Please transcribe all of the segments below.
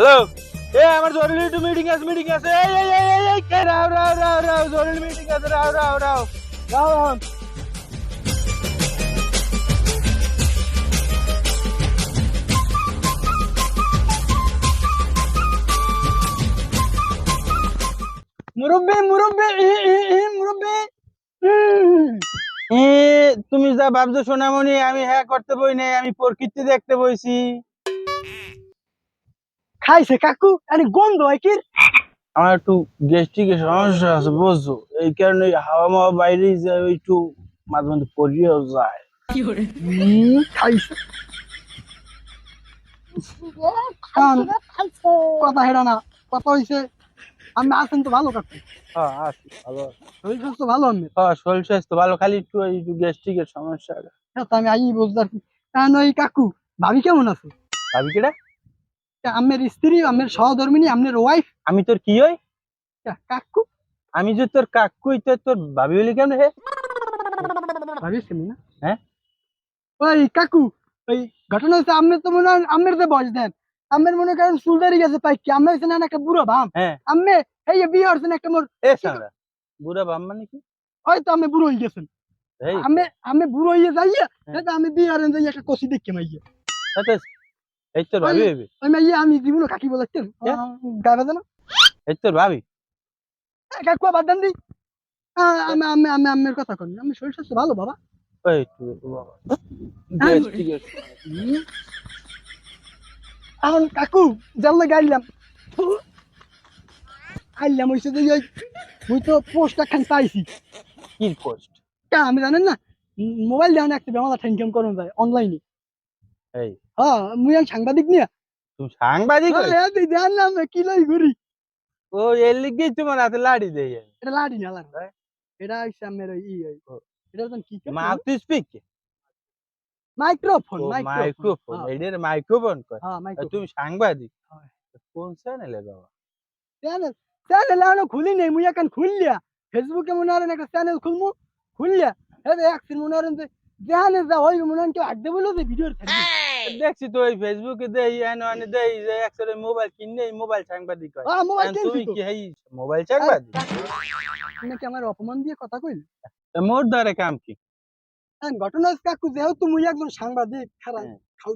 Hello এ, আমার জরুরি একটু মিটিং আছে মিটিং আছে। এই এই এই এই এই, কে, রাও রাও রাও রাও, জরুরি মিটিং আছে, রাও রাও রাও। রাও রাও মুরব্বি মুরব্বি মুরব্বি। তুমি যা ভাবছ সোনামণি, আমি হ্যাঁ করতে বই নাই, আমি প্রকৃতি দেখতে বইছি। খাইছে কাকু? আরে গন্ধ হয় কি আমার একটু গ্যাস্ট্রিকের সমস্যা আছে বুঝছ? এই কারণে হাওয়া মাওয়া বাইরে যায় ওই একটু মাঝে মধ্যে পরিয়েও যায়। খাইছে। কথা হেরা না কথা হইছে আমি আছেন তো ভালো কাকু? হ্যাঁ আছি ভালো শরীর স্বাস্থ্য ভালো আমি হ্যাঁ শরীর স্বাস্থ্য ভালো খালি একটু ওই গ্যাস্ট্রিকের সমস্যা। হ্যাঁ তো আমি আই বুঝতে পারছি কারণ ওই কাকু? ভাবি কেমন আছো? ভাবি কেটা আমের স্ত্রী আমের সহধর্মিনী আমের ওয়াইফ আমি তোর কি হই? কাকু? আমি যে তোর কাকুই তোর তোর ভাবি হলি কেন হে ভাবি শুনি না হ্যাঁ? ওই কাকু ওই ঘটনা হচ্ছে আমের তো মনে হয় আমের যে বয়স দেন আমের মনে করেন চুলদারি গেছে পাই কি? আমি হচ্ছে না একটা বুড়ো ভাম হ্যাঁ। আম্মে এই বিয়ে হচ্ছে না একটা মোর এ সামরা বুড়া বাম মানে কি? হয়তো আমি বুড়ো হয়ে গেছেন। এই। আমি আমি বুড়ো হয়ে যাইয়া হ্যাঁ। আমি বিয়ে হারেন যাই একটা কষি দেখে মাইয়া। এই তোর ভাবি হইবে ওই মাইয়া আমি জীবনে কাকি বলাচ্ছেন কে? গাবে জানো? এই তোর ভাবি কাকু বাদ দেন দি আমি আমি আমি আমের কথা কই আমি শরীর স্বাস্থ্য ভালো বাবা? একটু বাবা। এখন কাকু জানলে গাইলাম আইলাম। হইছে যে ওই তো পোস্টটা খান পাইছি। কি পোস্ট? কা আমি জানেন না? মোবাইল দেওয়া একটা বেমালা ঠ্যাংকাম করুন যায় অনলাইনে এই। হ্যাঁ মুই এক সাংবাদিক নিয়া। তুমি সাংবাদিক হই? হ্যাঁ, তুই জান না আমি কি লই ঘুরি। ও এর লিগেই তোমার হাতে লাড়ি দেয় এটা লাড়ি না লাড়ি। হ্যাঁ? এটা হইছে আমার ই এটা তো কি মাউথ স্পিক? Microphone microphone. কয়? হ্যাঁ আর মাইক্রোফোন। তুমি সাংবাদিক। কোন চ্যানেলে বাবা? চ্যানেল চ্যানেল এখনও খুলি নেই মুই এখন খুললিয়া। ফেসবুকে মনে হয় একটা চ্যানেল খুলমু খুললিয়া। এই একদিন মনে হয় যে যা হইবে মনে হয় কেউ আড্ডে বলল যে ভিডিওর থাকবে দেখছি তো ওই ফেসবুকে দেই এনে এনে দেই যে একসাথে মোবাইল কিনে মোবাইল সাংবাদিক হয়। হ্যাঁ মোবাইল কিনছি তুমি কি এই মোবাইল সাংবাদিক? তুমি কি আমার অপমান দিয়ে কথা কইল? তা মোর দ্বারে কাম কি? হ্যাঁ ঘটনা হচ্ছে কাকু যেহেতু মুই একজন সাংবাদিক খারাপ হ্যাঁ। খাও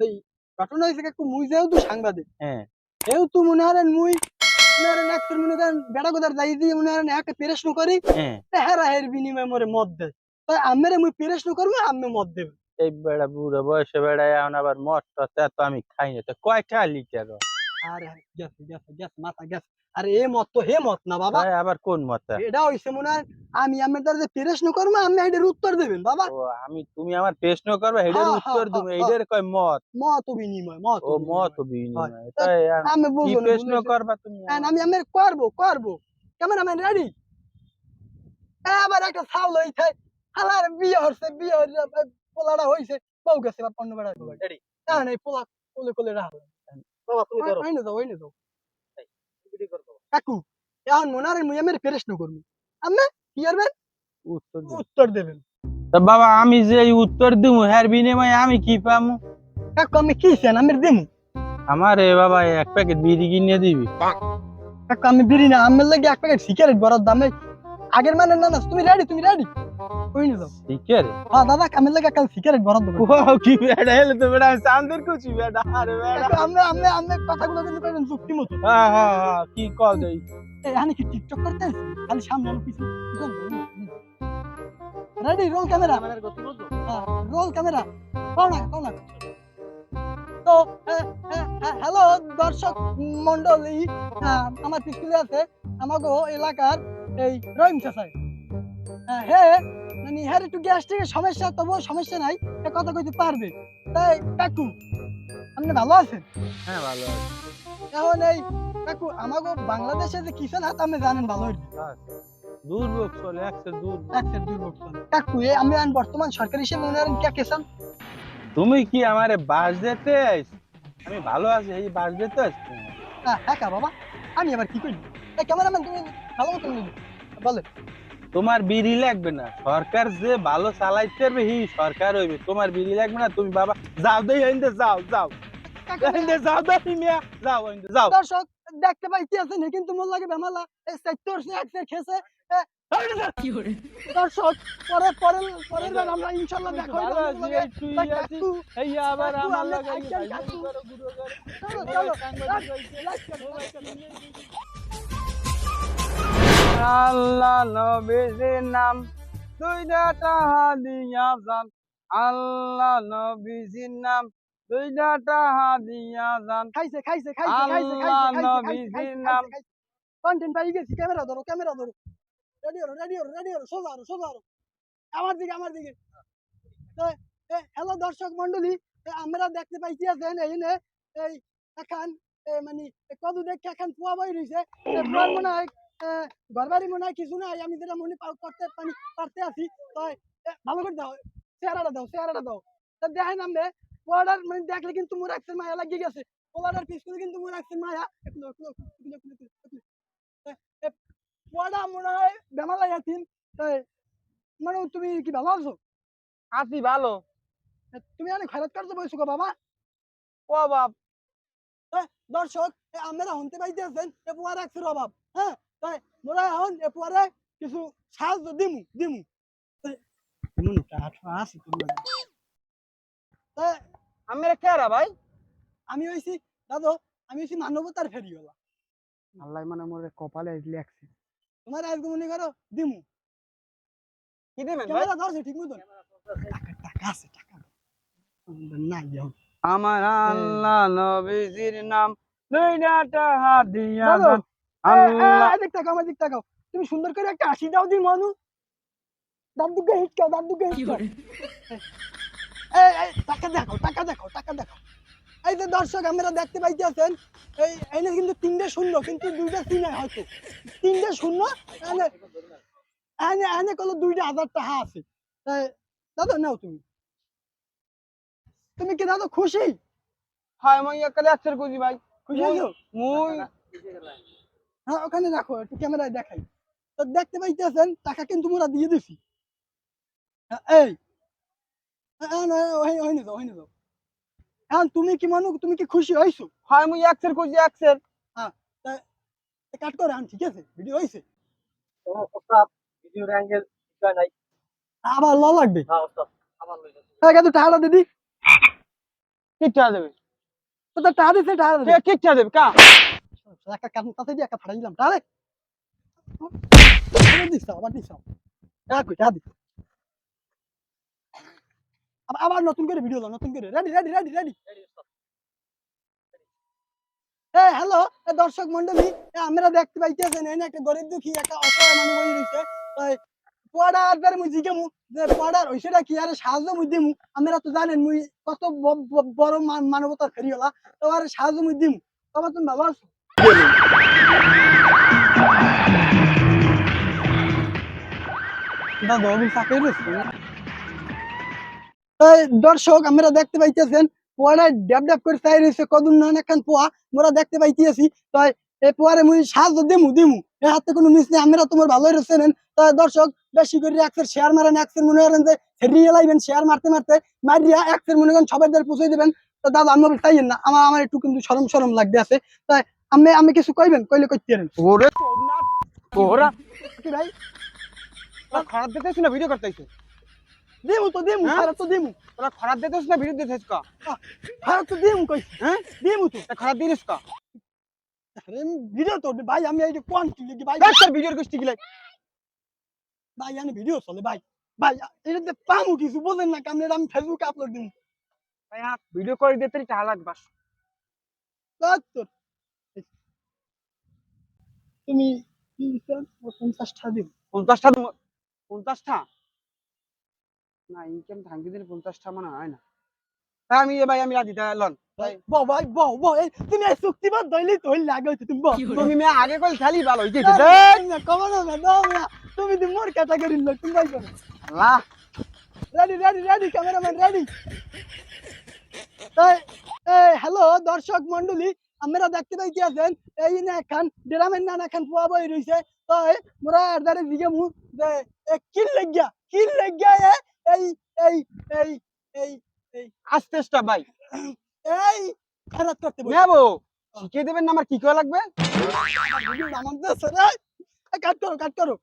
সেই ঘটনা হয়েছে কাকু মুই যেহেতু সাংবাদিক হ্যাঁ। যেহেতু মনে হয় মুই মনে হয় একশো মনে করেন বেড়া গোদার যাই দিয়ে মনে হয় একটা পেরেশন করি হ্যাঁ। হেরা হের বিনিময়ে মোরে মদ দেয়। তাই আমেরে মুই পেরেশন করব আমি মদ দেবে। এই বেড়া বুড়ো বয়সে বেড়া এখন আবার মদ টদ তা আমি খাই না তো কয়টা লিটার আরে গেছে গেছে গেছে মাথা গেছে আরে এ মত তো হে মত না বাবা। আবার কোন মত? এটা হইছে মনে হয় আমি আমার দ্বারা যে পেরেশন করব আমি এটার উত্তর দেবেন বাবা। ও আমি তুমি আমার প্রশ্ন করবে হ্যাঁ, উত্তর হ্যাঁ, তুমি হ্যাঁ, কয় মত? মত বিনিময় মত ও মত বিনিময়। আমি বুঝব প্রশ্ন করবা তুমি? আমি আমি করব করব। কেমন আমি রেডি আবার একটা ছাউল হইছে। হালার বিয়ে হচ্ছে বিয়ে হচ্ছে পোলাটা হইছে বউ গেছে এবার পণ্য বেড়া রেডি। না না পোলা কোলে কোলে রাখ বাবা তুমি করো। যাও যাও। কাকু এখন মুই আমার প্রশ্ন করব। আমি কি করবেন? উত্তর। উত্তর দেবেন। তা বাবা আমি যে উত্তর দিব হ্যার বিনিময়ে আমি কি পামু? কাকু আমি কি চান আমি দেবো আমার এ বাবা এক প্যাকেট বিড়ি কিনে দিবি। কাকু আমি বিড়ি না আমার লাগে এক প্যাকেট সিগারেট বরাদ দামে আগের মানে না না তুমি রেডি তুমি রেডি হ্যাঁ দাদা আমার লাগে একটা সিগারেট বরাদ ও কি বেড়া হেলে তো বেড়া চান্দের কুচি বেড়া আরে বেড়া। কাকু আমি আমি আমি কথাগুলো কিন্তু কইবেন যুক্তি মতো। হ্যাঁ হ্যাঁ হ্যাঁ কি কল দেই। এখানে কি টিকটক করতে খালি সামনে আমি পিছনে ready roll camera roll camera কও না তো হ্যালো দর্শক মন্ডলী আহ, আমার পিছনে আছে আমাগো এলাকার এই রহিম চাচাই। হে মানে হ্যাঁ একটু গ্যাস্ট্রিকের সমস্যা তবুও সমস্যা নাই কথা কইতে পারবে। তাই কাকু আপনি ভালো আছেন? হ্যাঁ ভালো এখন এই কাকু আমাগো বাংলাদেশে যে কিষান হাত আপনি জানেন ভালো দুর্ভোগ চলে একশো দুর্ভোগ। একশো দুই বছর কাকু এ আমি বর্তমান সরকার হিসেবে মনে করেন কে কিষান তুমি কি আমারে বাস দিতে আমি ভালো আছি এই বাস দিতে হ্যাঁ হ্যাঁ কা বাবা আমি আবার কি করি? ক্যামেরাম্যান তুমি ভালো মতো বলে। তোমার বিড়ি লাগবে না। সরকার যে ভালো চালাইতে পারবে হি সরকার হইবে। তোমার বিড়ি লাগবে না তুমি বাবা যাও দেই আইন্দে যাও যাও। এনে যাও দাদি মিয়া। যাও এনে যাও। দর্শক দেখতে পাইতে আছেন কিন্তু মোর লাগে বেমালা। এই সেক্টর সে একসে খেছে দর্শক পরে পরে পরের বার আমরা ইনশাআল্লাহ দেখা এই আবার আমার কাকু। চলো চলো। আল্লাহ নবীজির নাম। দুইটা টাহা দিয়া যান আল্লাহ নবীজির নাম। দুইটা টাহা দিয়া যান খাইছে খাইছে খাইছে খাইছে আল্লাহ নবীজির নাম। কন্টেন্ট পাই গেছি ক্যামেরা ধরো ক্যামেরা ধরো। রেডি হলো রেডি হলো রেডি হলো সোজা হলো সোজা হলো। আমার দিকে আমার দিকে। হ্যালো দর্শক মন্ডলী আমরা দেখতে পাইছি আছেন এই নে এই এখন মানে কদু দেখে এখন পুয়া বই পুয়ার মনে হয় ঘরবাড়ি মনে হয় কিছু নাই আমি যেটা মনে করতে পানি পারতে আছি তো এ, ভালো করে দাও চেহারাটা দাও চেহারাটা দাও। তো দেখেন আমরা পুয়াটার মানে দেখলে কিন্তু মোর একসের মায়া লাগিয়ে গেছে। পোলাটার পিছনে কিন্তু মোর একসের মায়া। পুয়াটা মনে হয় বেমা লাগাতিন তাই মানে তুমি কি ভালো আছো? আছি ভালো। তুমি অনেক খয়রাত করছ বলছো গো বাবা। ও বাপ। দর্শক আমরা হনতে পাইতে আছেন এ পুয়ার একসের অভাব হ্যাঁ? তাই মোরা এখন কিছু সাহায্য দিমু দিমু। আছে তোমার তাই আমি কে রা ভাই? আমি হইছি দাদু আমি হইছি মানবতার ফেরিওয়ালা। আল্লাহ মানে মোর কপালে লেখছে তোমার আজকে মনে করো দিমু। কি দিবেন ভাই? ক্যামেরা ধরছে ঠিক মতন। টাকা টাকা আছে টাকা না যাও আমার আল্লাহ নবীজির নাম। দুইটা টাহা দিয়া তাকাও আমার দিক তাকাও তুমি সুন্দর করে একটা হাসি দাও দি মানু। দাঁত দুগে হিট কাও দাঁত দুগে হিট এই এই টাকা দেখাও টাকা দেখাও টাকা দেখাও। এই যে দর্শক আমরা দেখতে পাইতে আছেন এই এনে কিন্তু তিনটে শূন্য কিন্তু দুইটা তিন হয়তো। তিনটে শূন্য এনে এনে এনে কলো দুইটা হাজার টাকা আছে। দাদু নাও তুমি। তুমি কি দাদু খুশি? হয় মই একালে আছর কুজি ভাই। খুশি হয়েছো মুই হ্যাঁ ওখানে রাখো একটু ক্যামেরায় দেখাই। তো দেখতে পাইতেছেন টাকা কিন্তু মোরা দিয়ে দিছি। হ্যাঁ, এই। হ্যাঁ, হ্যাঁ, যাও যাও হ্যাঁ তুমি কি মানু তুমি কি খুশি হইছো? হয় মুই একসের কুজি একসের কাট করে আন ঠিক আছে ভিডিও হইছে। ওস্তাদ ভিডিওর অ্যাঙ্গেল ঠিক নাই। আবার ল লাগবে? হ্যাঁ ওস্তাদ আবার লই হ্যাঁ টাকা দিদি কিটা দেবে। তো টাকা দিছে টাকা কে দিছে কিটা দেবে কা? একটা কান? তাতে দিয়ে একটা দিলাম টাকা দে আবার দিছ আবার নতুন করে ভিডিও নতুন করে। Ready ready ready ready hello দর্শক মন্ডলী আমরা দেখতে পাইতেছেন, এনে একটা গরিব দুঃখী, একটা অসহায় মানুষ বই পরে মুই যে পড়ার হইছেটা কি, আরে সাহায্য মুই দিমু। আমরা তো জানেন মুই কত বড় মান- মানবতার ফেরিওলা তো আর সাহায্য মুই দিমু। তবে তুমি ভালো আছো রয়েছে তাই দর্শক আমরা দেখতে পাইতেছেন পোয়াটা ড্যাব ড্যাব করে চাই রয়েছে কদুন না একখান পোয়া। মোরা দেখতে পাইতেছি, তাই এই পোয়ারে মুই সাহায্য দিমু দিমু। এ হাতে কোনো মিস নেই আমরা তোমার ভালোই রয়েছেন তাই দর্শক, বেশি করে একসের শেয়ার মারেন একসের মনে করেন যে রিয়েল আইবেন শেয়ার মারতে মারতে, মারিয়া একসের মনে করেন সবাই পৌঁছে দেবেন। তো দাদা আমি চাইয়েন না, আমার আমার একটু কিন্তু সরম সরম লাগতে আছে তাই আমি আমি কিছু কইবেন কইলে কইতে পারেন ওরে ওরা কি ভাই? খারাপ দিতেছ না ভিডিও করতেছ? দিমু তো দিমু হ্যাঁ? খারাপ তো দিমু। তোরা খারাপ দিতেছ না ভিডিও দিতেছ কা? খারাপ তো দিমু কই? হ্যাঁ? দিমু তো। খারাপ দিনিস কা? আরে ভিডিও তো ভাই আমি এই যে কোন কি লাগি ভাই। তোর ভিডিওর গোষ্ঠী গিলাই ভাই আমি ভিডিও চলে ভাই। ভাই এটাতে পামু কিছু বলেন না কেমন আমি ফেসবুকে আপলোড দিমু। ভাই ভিডিও করে দিতে টাকা লাগবে। সত্তর তুমি কি পঞ্চাশটা দিন পঞ্চাশটা পঞ্চাশটা? না ইনকাম ভাঙ্গি দিলে পঞ্চাশটা মানে হয় না। তা আমি ভাই আমি রাজি তা লন। ভাই ভাই বউ বউ এই তুমি এই চুক্তিবাদ দইলি লাগে হইছে তুমি তুমি মেয়ে আগে কল খালি ভালো হইছে কমানো না দাও না তুমি দি মোর ক্যাটাগরি লোক তুমি ভাই করো। আল্লাহ ready ready ready cameraman ready hello দর্শক মন্ডলী আমরা দেখতে পাইতে আছেন এই না এখন ড্রামের নান এখন পোয়া বই রইছে তো মোরা এদারে দিকে মু যে এ কি লাগিয়া কি লাগিয়া এ এই এই এই এই আস্তে আস্তে ভাই। এই খারাপ করতে নেব। শিখিয়ে দেবেন না আমার কি করা লাগবে? কাট করো কাট করো।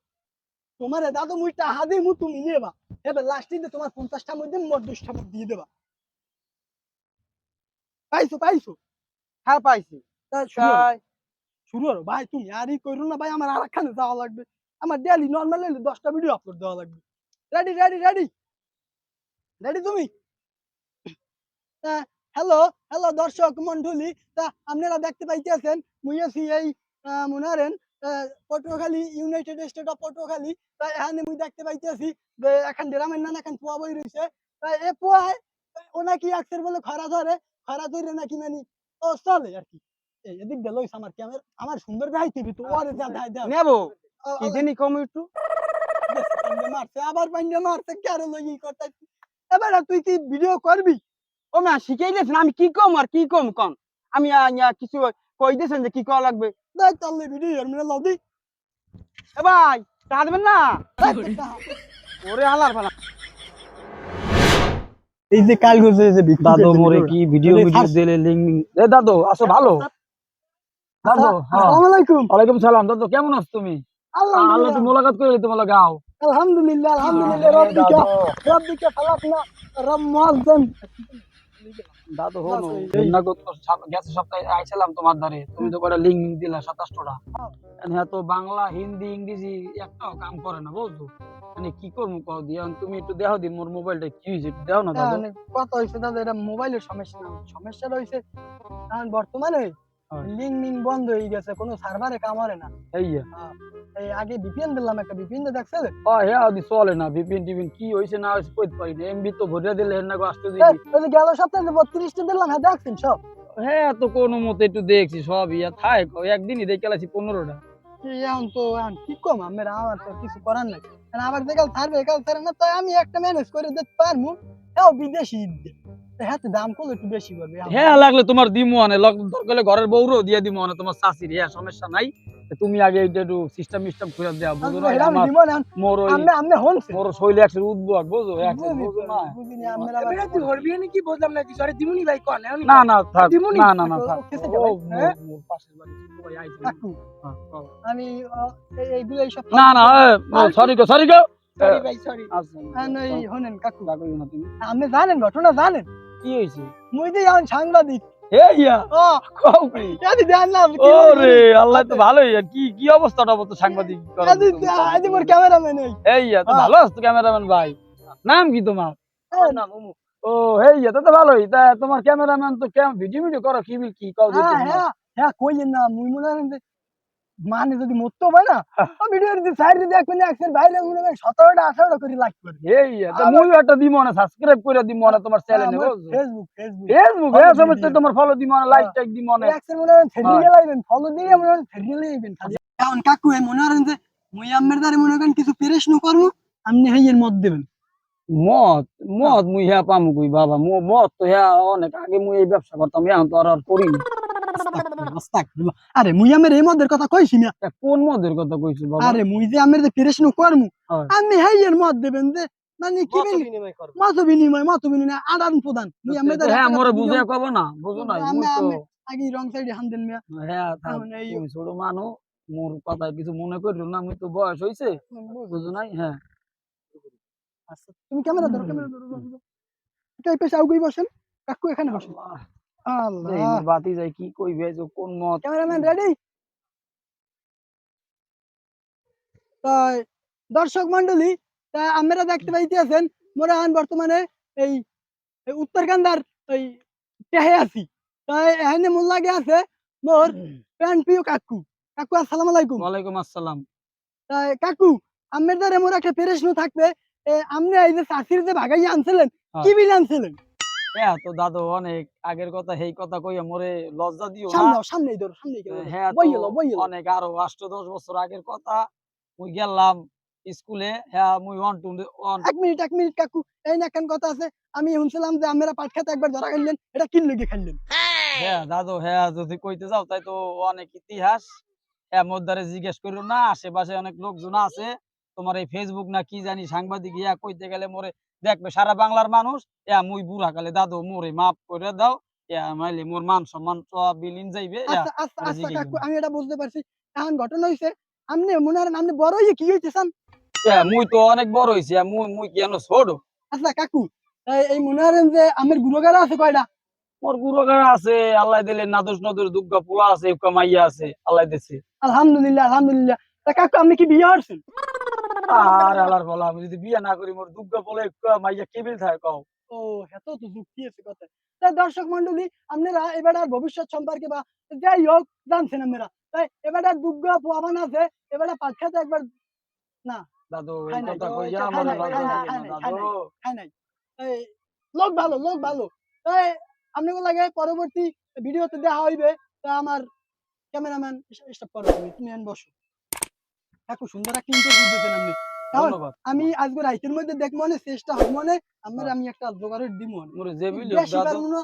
তোমার দাদু মুই টাহা দিই মু তুমি নেবা। এবার লাস্টে তোমার পঞ্চাশটার মধ্যে মোট মোট দিয়ে দেবা। পাইছো পাইছো। হ্যাঁ পাইছি। শুরু করো ভাই তুমি আর ই করো না ভাই আমার আর একখানে যাওয়া লাগবে। আমার ডেলি নর্মাল দশটা ভিডিও আপলোড দেওয়া লাগবে। রেডি রেডি রেডি রেডি তুমি? হ্যালো হ্যালো দর্শক মন্ডলী। তা আপনারা দেখতে পাইতেছেন মুই আছি এই মনে আহ, Patuakhali United State of Patuakhali. তা এখানে মুই দেখতে পাইতেছি যে এখন ড্রামের নাম এখন পোয়া বই রয়েছে তা এ পোয়ায় ও নাকি একসের বলে খরা ধরে খরা ধরে নাকি মানে ও চলে আর কি। এদিক দিয়ে লইস আমার ক্যামেরা আমার সুন্দর দিবি তো ওরে যা দেয় নেব। কি জানি কম একটু? মারছে আবার মারছে কেন করতে এবার তুই কি ভিডিও করবি? ও মা শিখিয়ে দিয়েছেন আমি কি কম আর কি কম কম? আমি কিছু কই দিয়েছেন যে কি করা লাগবে? দেখ তাহলে ভিডিও এর লদি এ ভাই টাকা দেবেন না? ওরে ফালা এই যে কাল গজে যে দাদু মোরে কি ভিডিও ভিডিও দিলে লিংক এ দাদু আসো ভালো। দাদু হ্যাঁ। আসসালামু আলাইকুম। ওয়ালাইকুম সালাম। দাদু কেমন আছো তুমি? আল্লাহ তুমি আলহামদুলিল্লাহ মোলাকাত করে তোমার গাও। আলহামদুলিল্লাহ আলহামদুলিল্লাহ রব্বিকা। রব্বিকা ফালাকনা রব মুআজ্জাম দাদু হলো গেছে সপ্তাহে আইছিলাম তোমার ধারে। তুমি তো কটা লিঙ্ক দিলা সাতাশটা হ্যাঁ তো বাংলা হিন্দি ইংরেজি একটাও কাম করে না বুঝছ? মানে কি করব কও দিয়ে তুমি একটু দেখো দি মোর মোবাইলটা কি হয়েছে একটু দেখো না দাদু। কত হইছে দাদা এটা মোবাইলের সমস্যা না। সমস্যাটা হইছে এখন বর্তমানে লিঙ্ক মিং বন্ধ হয়ে গেছে কোনো সার্ভারে কাম করে না। এই এই আগে ভিপিএন দিলাম একটা ভিপিএন তো দেখছেন ও হ্যাঁ ওদি চলে না বিপিন টিপিন কি হয়েছে না হয়েছে কইতে পারি না এমবি তো ভরিয়া দিলে হেন না আসতে দিবি। ওই গেল সপ্তাহে যে বত্রিশটা দিলাম হ্যাঁ দেখছেন সব? হ্যাঁ তো কোনো মতে একটু দেখছি সব ইয়া থাই একদিনই দেখে পনেরোটা। এই এখন তো এখন কি কম আমার আমার তো কিছু করার নাই। আবার দেখাল ছাড়বে একাল ছাড়ে না তাই আমি একটা ম্যানেজ করে দিতে পারব। হ্যাঁ বিদেশি হ্যাঁ তো দাম করলে একটু বেশি করবে হ্যাঁ লাগলে তোমার দিমু আনে। দরকার হলে ঘরের বউরও দিয়ে দিমু আনে তোমার শাশির হ্যাঁ সমস্যা নাই। তুমি আগে একটু সিস্টেম বুঝো না না। মোর হনছে। মোর শৈলে উদ্ভব বুঝো? বুঝি না। দিমুনি? থাক। মোর- হ্যাঁ? পাশের বাড়ি ছোট আইছে। কাকু। আমি এই- এইগুলো এইসব না না সরি গো সরি গো। আচ্ছা। হনেন কাকু। না তুমি। জানেন ঘটনা জানেন। কি হয়েছে? মুই এখন সাংবাদিক। হে ইয়া ও। দেন না কি ওরে আল্লাহ তো ভালোই আর কি কি অবস্থাটা বলতো সাংবাদিক মতো? এদি মোর ক্যামেরাম্যান এই। এই ইয়া তো হ্যাঁ। ভালো আছো ক্যামেরাম্যান ভাই? নাম কি তোমার? হ্যাঁ, ও হেই ইয়া তো তো ভালোই তা তোমার ক্যামেরাম্যান তো কেমন ভিডিও ভিডিও করো কি বিল কি কও হ্যাঁ হ্যাঁ হ্যাঁ কইলেন না মুই মনে করেন যে মানে যদি মরতে হয়। না ভিডিও যদি সাইড দিয়ে দেখবেন একশন বাইরে মনে করেন সতেরোটা আঠারোটা করে লাইক করবে। এই মুই একটা দিমো না সাবস্ক্রাইব করে দিমো না তোমার চ্যানেলে ফেসবুক ফেসবুক ফেসবুক Follow এ সমস্ত তোমার ফলো দিমো না লাইক টাইক দিমো না। মনে হ্যাঁ। গেলাইবেন ফলো দিয়ে মনে গেলাইবেন খালি এখন কাকু এই মনে করেন যে মুই আম্মের দ্বারে মনে করেন কিছু প্রশ্ন করব আপনি হেইয়ের মত দেবেন। মদ মদ মুই হ্যাঁ পামু কই বাবা মো- মদ তো হ্যাঁ অনেক আগে মুই এই ব্যবসা করতাম এখন তো আর করি না। আরে মুই আমের এই মদের কথা কইছি না কোন মদের কথা কইছো বাবা? আরে মুই যে আমের যে প্রশ্ন করমু। আপনি হেইয়ের মত দেবেন যে মানে কি বলি? মত বিনিময় মত বিনিময় আদান প্রদান। মুই আমের হ্যাঁ মোরে বুঝে কব না বুঝো না আমি- মুই তো আগে রং সাইডে হান দেন মিয়া। হ্যাঁ তুমি ছোট মানু মোর কথা কিছু মনে করিও না আমি তো বয়স হইছে। বুঝো নাই? হ্যাঁ। আচ্ছা, তুমি ক্যামেরা ধরো ক্যামেরা ধরো। এটা এই পাশে আউগেই বসেন কাকু এখানে বসেন। আল্লাহ। এই বাতি যাই কি কইবে যে কোন মদ ক্যামেরাম্যান রেডি? তাই দর্শক মন্ডলী তা আমরা দেখতে পাইতেছেন মোরা এখন বর্তমানে এই এই উত্তরকান্দার ওই টেহে আছি। তাই এখানে লাগে আছে মোর প্যান প্রিয় কাকু। কাকু আসসালামু আলাইকুম। ওয়ালাইকুম আসসালাম। তাই কাকু আমের দ্বারা মোর একটা প্রশ্ন থাকবে আপনি এই যে চাষির যে ভাগাই আনছিলেন। কি বিল আনছিলেন? হ্যাঁ তো দাদু অনেক আগের কথা সেই কথা কইয়া মোরে লজ্জা দিও সামনে সামনেই ধরো সামনেই হ্যাঁ অনেক আরও আষ্ট দশ বছর আগের কথা মুই গেলাম স্কুলে হ্যাঁ মুই ওয়ান টু ওয়ান এক মিনিট এক মিনিট কাকু এই না কেন কথা আছে আমি শুনছিলাম যে আমরা পাট খেতে একবার ধরা খাইলেন এটা কিন লেগে খাইলেন? হ্যাঁ দাদু হ্যাঁ যদি কইতে যাও তাই তো অনেক ইতিহাস। হ্যাঁ মধ্যে জিজ্ঞেস করো না আশেপাশে অনেক লোকজন আছে তোমার এই ফেসবুক না কি জানি সাংবাদিক ইয়া কইতে গেলে মোরে দেখবে সারা বাংলার মানুষ হ্যাঁ মুই বুড়া কালে দাদু মোরে মাফ করে দাও। ইয়া মাইলে মোর মান সম্মান সব বিলিন যাইবে আচ্ছা আচ্ছা আচ্ছা। আমি এটা বুঝতে পারছি। এখন ঘটনা হইছে আপনি মনে করেন আপনি বড় হইয়ে কি হইতেছেন মুই তো অনেক বড় হইছি মুই মুই কেন ছোট? আচ্ছা কাকু এই- মনে করেন যে আমের গুরুগারা আছে কয়টা? মোর গুরুগার আছে আল্লাহ দিলে নাদুস নদুর দুর্গা পোলা আছে উকা মাইয়া আছে আল্লাহ দিছে। আলহামদুলিল্লাহ আলহামদুলিল্লাহ। তা কাকু আপনি কি বিয়ে করছেন? আর আল্লাহর বলা আমি যদি বিয়ে না করি মোর পোলা উকা মাইয়া কেবিল থাকে কও। ও এত তো যুক্তি আছে কথা। তাই দর্শক মন্ডলী আপনারা এবার আর ভবিষ্যৎ সম্পর্কে বা যাই হোক জানছেন আপনারা। তাই এবার আর দুর্গা পোয়াবান আছে এবার একবার দাদু খাই নাই, কথা কইয়া না, দাদু লোক ভালো লোক ভালো। তাই আপনাকে লাগে পরবর্তী ভিডিওতে দেখা হইবে। তা আমার ক্যামেরাম্যান স্টপ করো তুমি তুমি বসো। কাকু সুন্দর একটা ইন্টারভিউ দিতেন আপনি। আমি আজকে রাইতের মধ্যে দেখ মনে চেষ্টা হবে মনে আমার আমি একটা জোগাড়ের দিব মোরে বেশি পারব না।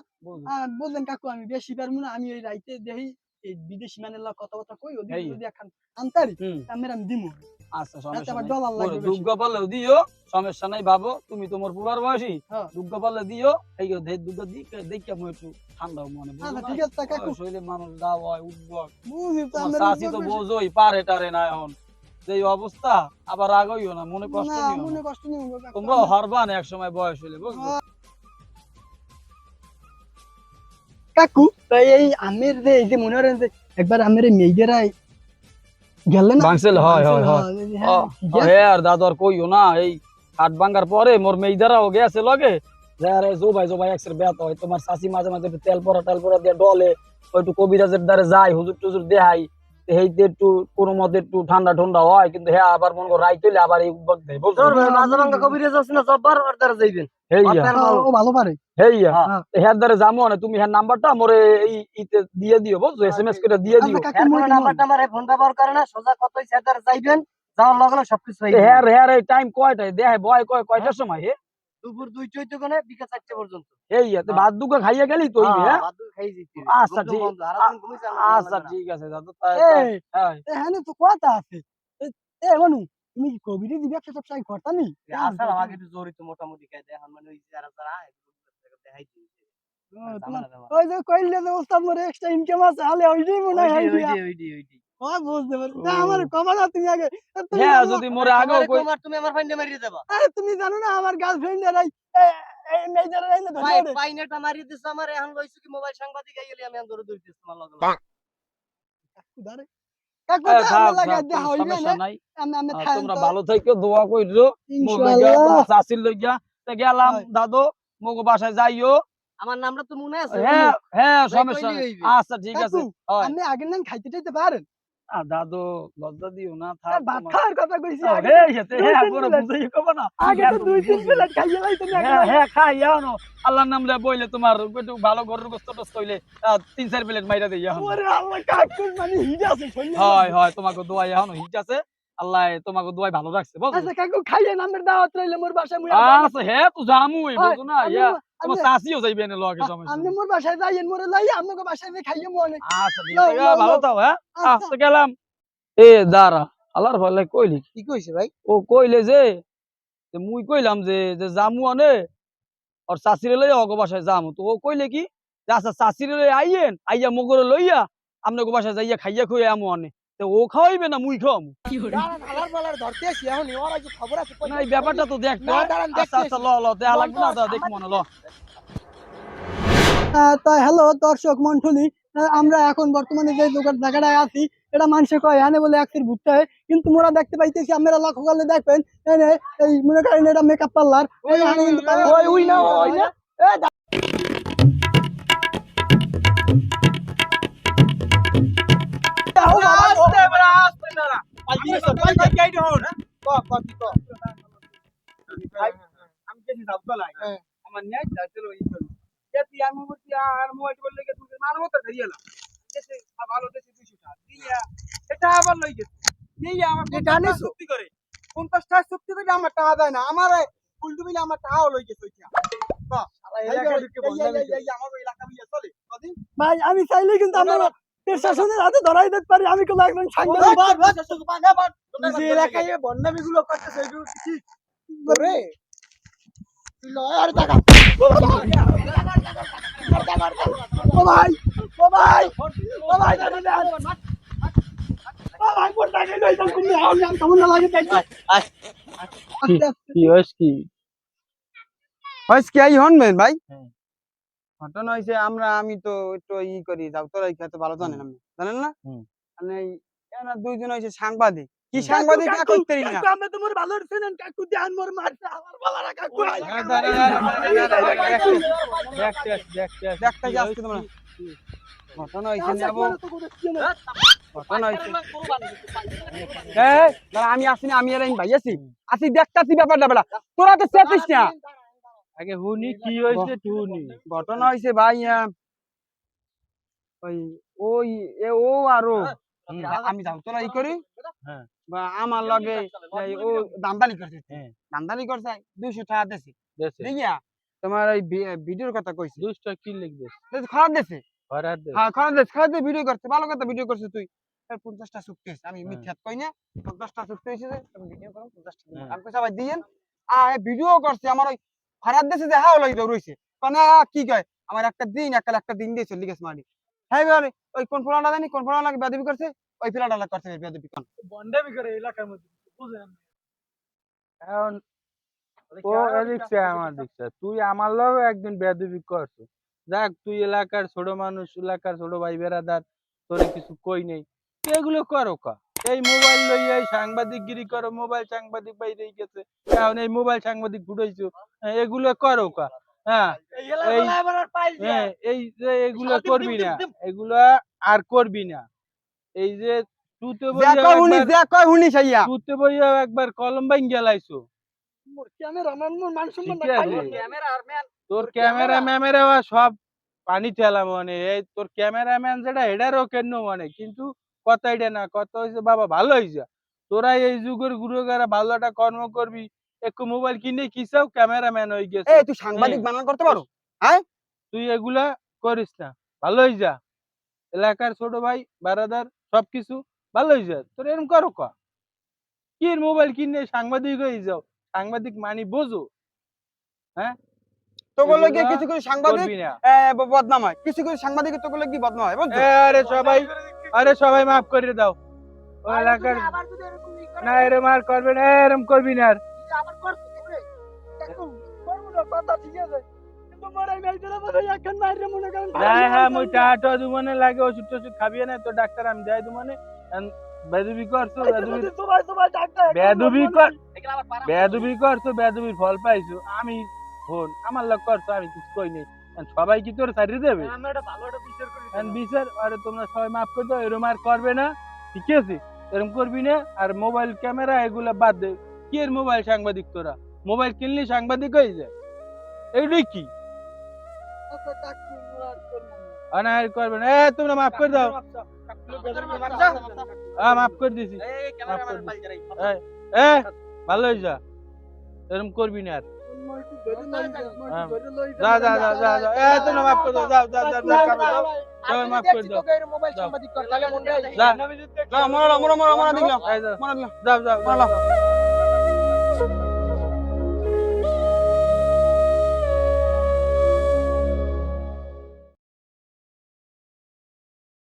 বললেন কাকু আমি বেশি পারব না। আমি ওই রাইতে দেখি এই বিদেশি লগে কথাবার্তা কই? ওদিকে যদি এখন আনতারি আমার আমি দিমু আচ্ছা সমস্যা দিও সমস্যা নাই ভাবো। তুমি তোমার পুরার বয়সী। হ্যাঁ। দুর্গা পাল্লে দিও। এই যে ধে- দুর্গা দি দেখে মই একটু ঠান্ডা মনে বুঝো আচ্ছা ঠিক আছে কাকু। শরীরে মানুষ দাও হয় উদ্ভব চাষি তো বোঝোই পারে টারে না এখন। যে অবস্থা আবার না মনে কষ্ট না নিও মনে কষ্ট নিও না, তোমরা হরবান এক সময় বয়স হইলে বুঝছ কাকু তো এই আমের যে এই যে মনে করেন যে একবার আমের গেলেন বাংসেল হয় হয় হয়। ও, ও, হে আর দাদু আর কইও না এই হাট ভাঙ্গার পরে মোর মেয়েদারাও গেছে লগে। আরে জোবাই জোবাই একসের ব্যথা হয়। তোমার শাশি মাঝে মাঝে তেল পরা টেল পরা দিয়ে ডলে ও একটু কবিরাজের দ্বারে যায় হুজুর টুজুর দেহাই। হেইতে একটু কোনো মতে একটু ঠান্ডা ঠান্ডা হয় কিন্তু হ্যাঁ আবার মন করে রাইত হইলে আবার এই উদ্যোগ দেয় বুঝছ? মাঝে ভাঙ্গা কবিরাজ আছে না জব্বার ওর দ্বারা যাইবেন। ভালো পারে। হেইয়া। হ্যাঁ। হ্যার যাব না তুমি হ্যার নাম্বারটা মোরে এই ইতে দিয়ে দিও বুঝছ? এসএমএস করে দিয়ে দিও। আচ্ছা ফোন ব্যবহার করে না সোজা কতই সেদার যাইবেন যাওয়ার লগে লগে সবকিছু হয়ে এই টাইম কয়টায়? বয় কয় কয়টার সময় হে? দুপুর দুই চৈত্য কোনে বিকাল চারটে পর্যন্ত। তো ভাত দুগা খাইয়া গেলি তো হ্যাঁ খাই যেতে আচ্ছা, ঠিক- আচ্ছা ঠিক আছে দাদু তাই- হ্যাঁ তো কথা আছে। এ- মানু তুমি কি কবিরে দিবি একটা সবসময় করতা নি? আসার আমাকে একটু জড়িত মোটামুটি খাই দেখান মানে ওই যারা যারা দেখাই তোমার- ওই যে কইলে যে ওস্তাদ মোরে এক্সট্রা ইনকাম আছে আলে ওইটাই মনে হয় আইডিয়া ও বুঝতে পারছি। না আমার কমা তুমি আগে হ্যাঁ জানো না- যদি মোরে আগেও কই তুমি আমার ফাইন্ডে মারিয়ে দেবা। আরে তুমি জানো না আমার গার্লফ্রেন্ড এরাই এ- এই মেয়েদের এনে ধরে পাইনেটা মারিয়ে দিছ আমার এখন লইছো কি মোবাইল সাংবাদিক আইলি আমি এখন ধরে তোমার লগে। ভালো থাকো দোয়া কইরো। তে গেলাম। দাদু মগো বাসায় যাইও। আমার নামটা তো মনে আছে হ্যাঁ হ্যাঁ সমস্যা। আচ্ছা ঠিক আছে। হয়। আপনি আগের নাম খাইতে টাইতে পারেন? দাদু লজ্জা দিও না থাক ভাত খাওয়ার কথা কইছি আগে হেতে, হ্যাঁ, বুঝাই কব না। আগে তো দুই তিন প্লেট খাইয়া না হ্যাঁ, হ্যাঁ। আল্লাহর নাম লইয়া বইলে তোমার একটু ভালো গরুর গোস্ত টোস্ত কইলে তিন চার প্লেট মাইরা দেই এখন ওরে আল্লাহ মানে হিট আছে। হয় হয় তোমাকে দোয়া এখনও হিট আছে আল্লাহ তোমাকে দোয়াই ভালো রাখছে বুঝছ আচ্ছা কাকু খাইয়ে নামের দাওয়াত রইলে মোর বাসায় মুই আচ্ছা হে তো জামুই হয়, না ইয়া তোমার চাষিও যাইবে না লগে সমস্যা আপনি মোর বাসায় যাইয়েন মোরে লাইয়ে আপনাকে বাসায় যে খাইয়ে মনে আচ্ছা ঠিক আছে ভালো। থাও হ্যাঁ? আচ্ছা। আচ্ছা গেলাম। এ দাঁড়া আল্লাহর ভালো কইলি কি? কইছে ভাই? ও কইলে যে যে মুই কইলাম যে যে জামু আনে আর চাষিরে লইয়া অগো বাসায় যামু। তো ও কইলে কি? যে আচ্ছা চাষিরে লইয়া আইয়েন আইয়া মগরে লইয়া আপনাকে বাসায় যাইয়া খাইয়া খুইয়া আমু আনে। তো ও খাওয়াইবে না মুই খাওয়ামু? দাঁড়ান আলার পালার ধরতে আসি এখন ওর আগে খবর আছে না এই ব্যাপারটা তো না, দাঁড়ান, আচ্ছা আচ্ছা ল ল দেখা লাগবে না বলব, তো দেখব না ল। তা হ্যালো দর্শক মন্ডলী আমরা এখন বর্তমানে যে দোকান জায়গাটায় আছি এটা মানুষে কয় এনে বলে একটির ভুট্টা হয়। কিন্তু মোরা দেখতে পাইতেছি আমরা লক্ষ্য করলে দেখবেন এনে এই মনে করেন এটা মেকআপ পার্লার ওই এখানে ওই, ওই না, ওই না। এ, দা- দাও, বাবা, গো। আমি কেছি যাব তো লাগে হ্যাঁ। আমার নিয়ে যাইতে লই আমি বলছি আর মোবাইল বললে কে তুমি মার মতো ধরিয়ালা ভালো দেশে 200 টাকা দিয়া এটা আবার লই গেছে নিয়ে আমার এটা করে 50 টাকা চুক্তি করে আমার টাকা দেয় না আমার উল্টো মিলে আমার টাকাও লই গেছে ভাই আমি চাইলে কিন্তু আমরা প্রশাসনের হাতে ধরাই দিতে পারি আমি কোনো একজন সাংবাদিক এলাকায় বন্যামি গুলো করতেছে এগুলো কি করে লয় আর টাকা ভাই ঘটনা হয়েছে আমরা আমি তো একটু ই করি যাও তোরা খেতে ভালো জানেন আপনি জানেন না? মানে এরা দুইজন হয়েছে সাংবাদিক। কি সাংবাদিক করতে না। আমি তোমার ভালো ছিলেন কাকু মোর মারছে আমার কাকু দেখতে আসছি তোমরা ঘটনা হয়েছে নেব ঘটনা হয়েছে এই, আমি আসিনি আমি আর ভাই আছি আসি দেখতাছি ব্যাপারটা বেলা। তোরা তো চেতিস না। আগে হুনি কি হয়েছে হুনি ঘটনা হয়েছে ভাই ওই ওই এ ও আরও আমি যাও তোরা ই করি। বা আমার লগে ও দামদানি করছে। দামদানি করছে দুইশো টাকা দেখিয়া তোমার ওই ভিডিওর কথা কইছি। দুইশো কি লিখবে? খারাপ হ্যাঁ খারাপ দেছে খারাপ ভিডিও করছে ভালো কথা ভিডিও করছে তুই। পঞ্চাশটা চুক্তি আছে আমি মিথ্যাত কই না পঞ্চাশটা চুক্তি হয়েছে ভিডিও করো পঞ্চাশটা আমি আবার দিয়েন। আর ভিডিও করছে আমার ওই খারাপ দেশে যে হাও লাগি রইছে। মানে কি কয়? আমার একটা দিন একটা একটা দিন দিয়েছে লিগেস মারি হ্যাঁ ওই কোন ফোলাটা জানি কোন ফোলা লাগে বেদবি করছে? ওই ফিলাটা লাগে করছে বেদবি কোন বন্ডামি করে এলাকার মধ্যে বুঝেন এখন ও এদিকছে আমার দিকছে তুই আমার লগ একদিন বেদবি করছ। যাক তুই এলাকার ছোট মানুষ এলাকার ছোট ভাই বেড়াদার তোরে কিছু কই নেই। তুই এগুলো করো কা। এই মোবাইল লইয়া এই সাংবাদিকগিরি করো মোবাইল সাংবাদিক বাইরে গেছে। এখন এই মোবাইল সাংবাদিক ঘুরাইছো হ্যাঁ, এগুলো করো কা হ্যাঁ এই হ্যাঁ এই যে এগুলো করবি না ডিম। আর করবি না। এই যে তুই তো যা কয় হুনি যা সাইয়া তুই তো বইয়া একবার কলম বাইন গেলাইছো মান। তোর ক্যামেরা। ম্যামেরা সব পানি ঠেলা মানে এই তোর ক্যামেরাম্যান যেটা এটারও কেন মানে? কিন্তু কথা এটা না কথা হয়েছে বাবা ভালো হয়েছে তোরা এই যুগের গুরুগারা ভালোটা কর্ম করবি একটু মোবাইল কিনে কিসাও ক্যামেরাম্যান হয়ে গেছে। এই তুই সাংবাদিক বানান করতে পারো? হ্যাঁ? তুই এগুলা করিস না। ভালো হয়ে যা। এলাকার ছোট ভাই বারাদার সবকিছু ভালো হয়ে যা। তোর এরকম করো কা। কি মোবাইল কিনে সাংবাদিক হয়ে যাও? সাংবাদিক মানি বোঝো। তোগুলো কি এগুলা কিছু কিছু সাংবাদিক বদনাম হয়। কিছু কিছু সাংবাদিক তোগুলো কি বদনাম হয় আরে সবাই আরে সবাই মাফ করে দাও। ও এলাকার না এরম আর করবে না এরম করবি না আর। ডাক্তার আমি বেদবি করছ বেদবি বেদবি করছ বেদবির ফল পাইছো আমি ফোন আমার লোক করছ আমি কিছু কই নেই। সবাই কি তোর সারিয়ে দেবে? আমরা ভালো একটা বিচার বিচার আরে তোমরা সবাই মাফ করে দাও এরম আর করবে না। ঠিক আছে? এরম করবি না আর মোবাইল ক্যামেরা এগুলা বাদ দে। কি এর মোবাইল সাংবাদিক তোরা? মোবাইল কিনলে সাংবাদিক হয়ে যায়। এইটাই কি? আচ্ছা আর অনাহার করবে না। এ তোমরা মাফ করে দাও। হ্যাঁ মাফ করে দিছি। মাফ করে দিছি। এ ভালো হয়ে যা এরম করবি না আর। যা, হ্যাঁ। যা যা যা যা যা এ তোমরা মাফ করে দাও যাও যাও যাও যাও কামে যাও সবাই মাফ দাও মনে হয় যা যাও